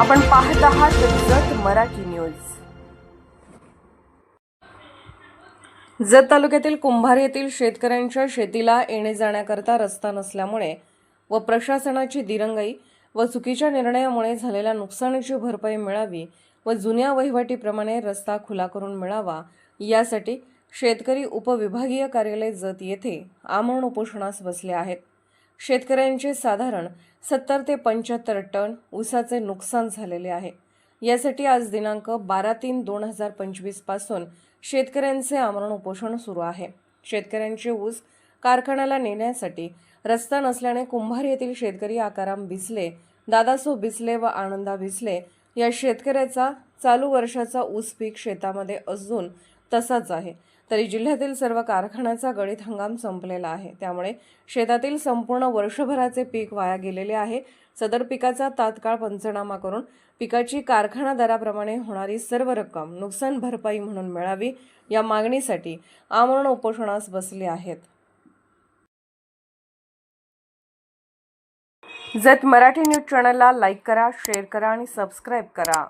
आपण पाहत आहात जत मराठी न्यूज. जत तालुक्यातील कुंभार येथील शेतकऱ्यांच्या शेतीला येणे जाण्याकरता रस्ता नसल्यामुळे व प्रशासनाची दिरंगाई व चुकीच्या निर्णयामुळे झालेल्या नुकसानीची भरपाई मिळावी व जुन्या वहिवाटीप्रमाणे रस्ता खुला करून मिळावा यासाठी शेतकरी उपविभागीय कार्यालय जत येथे आमरण उपोषणास बसले आहेत. शेतकऱ्यांचे साधारण सत्तर ते पंच्याहत्तर टन ऊसाचे नुकसान झालेले आहे. यासाठी आज दिनांक बारा तीन दोन हजार पंचवीसपासून शेतकऱ्यांचे आमरण उपोषण सुरू आहे. शेतकऱ्यांचे ऊस कारखान्याला नेण्यासाठी रस्ता नसल्याने कुंभार येथील शेतकरी आकाराम बिसले दादासो बिसले व आनंदा बिसले या शेतकऱ्याचा चालू वर्षाचा ऊस पीक शेतामध्ये अजून तसाच आहे. तरी जिल्ह्यातील सर्व कारखान्याचा गळीत हंगाम संपलेला आहे. त्यामुळे शेतातील संपूर्ण वर्षभराचे पीक वाया गेलेले आहे. सदर पिकाचा तात्काळ पंचनामा करून पिकाची कारखाना दराप्रमाणे होणारी सर्व रक्कम नुकसान भरपाई म्हणून मिळावी या मागणीसाठी आमरण उपोषणास बसले आहेत. जत मराठी न्यूज चॅनलला लाईक करा शेअर करा आणि सबस्क्राईब करा.